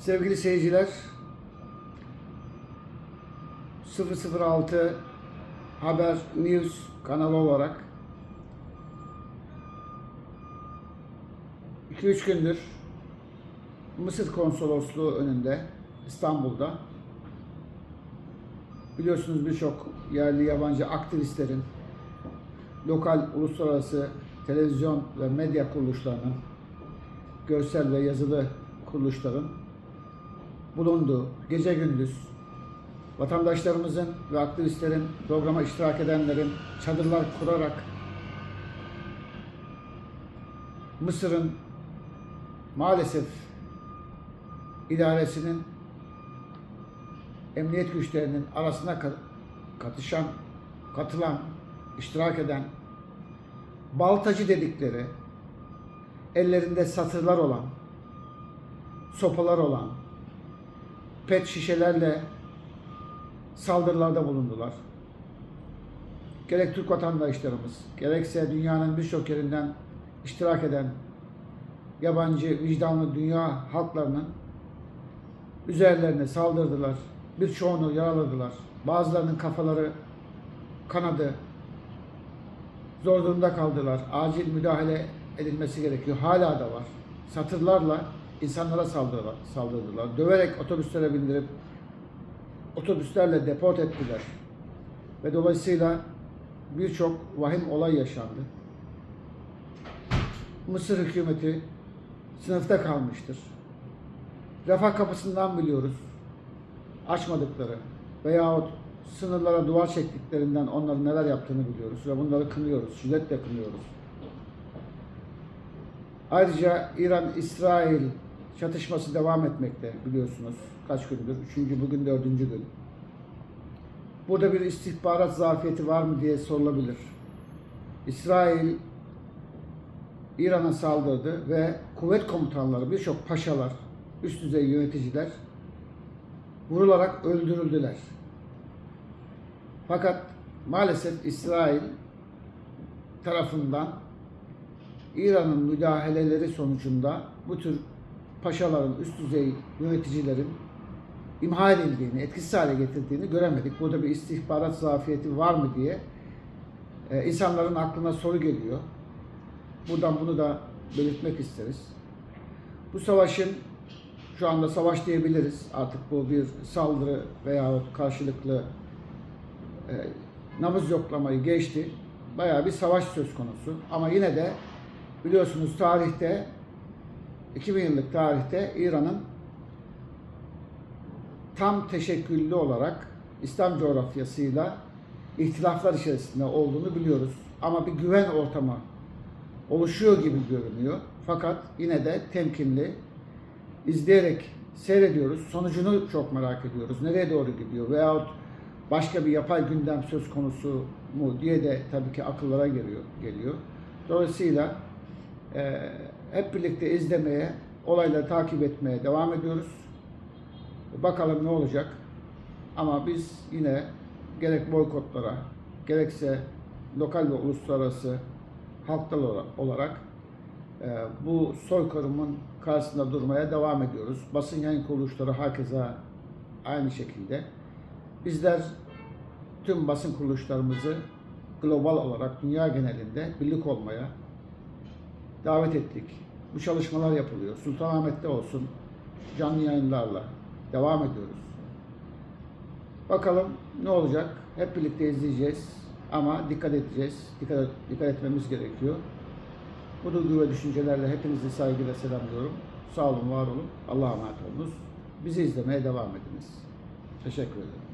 Sevgili seyirciler 006 Haber News kanalı olarak 2-3 gündür Mısır Konsolosluğu önünde İstanbul'da. Biliyorsunuz birçok yerli yabancı aktivistlerin lokal uluslararası televizyon ve medya kuruluşlarının görsel ve yazılı kuruluşların bulunduğu gece gündüz. Vatandaşlarımızın ve aktivistlerin programa iştirak edenlerin çadırlar kurarak Mısır'ın maalesef idaresinin emniyet güçlerinin arasına ka- katışan, katılan, iştirak eden baltacı dedikleri ellerinde satırlar olan, sopalar olan, pet şişelerle saldırılarda bulundular. Gerek Türk vatandaşlarımız, gerekse dünyanın birçok yerinden iştirak eden yabancı vicdanlı dünya halklarının üzerlerine saldırdılar. Birçoğunu yaraladılar. Bazılarının kafaları kanadı. Zor durumda kaldılar. Acil müdahale edilmesi gerekiyor. Hala da var. Satırlarla insanlara saldırdılar. saldırdılar. Döverek otobüslere bindirip otobüslerle deport ettiler. Ve dolayısıyla birçok vahim olay yaşandı. Mısır hükümeti sınıfta kalmıştır. Refah kapısından biliyoruz. Açmadıkları veyahut sınırlara duvar çektiklerinden onların neler yaptığını biliyoruz ve bunları kınıyoruz, şiddetle kınıyoruz. Ayrıca İran-İsrail çatışması devam etmekte biliyorsunuz. Kaç gündür? Üçüncü, bugün dördüncü gün. Burada bir istihbarat zafiyeti var mı diye sorulabilir. İsrail İran'a saldırdı ve kuvvet komutanları, birçok paşalar, üst düzey yöneticiler vurularak öldürüldüler. Fakat maalesef İsrail tarafından İran'ın müdahaleleri sonucunda bu tür paşaların, üst düzey yöneticilerin imha edildiğini, etkisiz hale getirdiğini göremedik. Burada bir istihbarat zafiyeti var mı diye e, insanların aklına soru geliyor. Buradan bunu da belirtmek isteriz. Bu savaşın şu anda savaş diyebiliriz. Artık bu bir saldırı veyahut karşılıklı e, nabız yoklamayı geçti. Bayağı bir savaş söz konusu. Ama yine de biliyorsunuz tarihte 2000 yıllık tarihte İran'ın tam teşekküllü olarak İslam coğrafyasıyla ihtilaflar içerisinde olduğunu biliyoruz. Ama bir güven ortamı oluşuyor gibi görünüyor. Fakat yine de temkinli izleyerek seyrediyoruz. Sonucunu çok merak ediyoruz. Nereye doğru gidiyor veyahut başka bir yapay gündem söz konusu mu diye de tabii ki akıllara geliyor. geliyor. Dolayısıyla e, hep birlikte izlemeye, olayları takip etmeye devam ediyoruz. Bakalım ne olacak. Ama biz yine gerek boykotlara, gerekse lokal ve uluslararası halklar olarak e, bu soykırımın karşısında durmaya devam ediyoruz. Basın yayın kuruluşları herkese aynı şekilde. Bizler tüm basın kuruluşlarımızı global olarak dünya genelinde birlik olmaya davet ettik. Bu çalışmalar yapılıyor. Sultanahmet'te olsun canlı yayınlarla devam ediyoruz. Bakalım ne olacak? Hep birlikte izleyeceğiz. Ama dikkat edeceğiz. Dikkat, dikkat etmemiz gerekiyor. Bu duygu ve düşüncelerle hepinizi saygıyla selamlıyorum. Sağ olun, var olun. Allah'a emanet olunuz. Bizi izlemeye devam ediniz. Teşekkür ederim.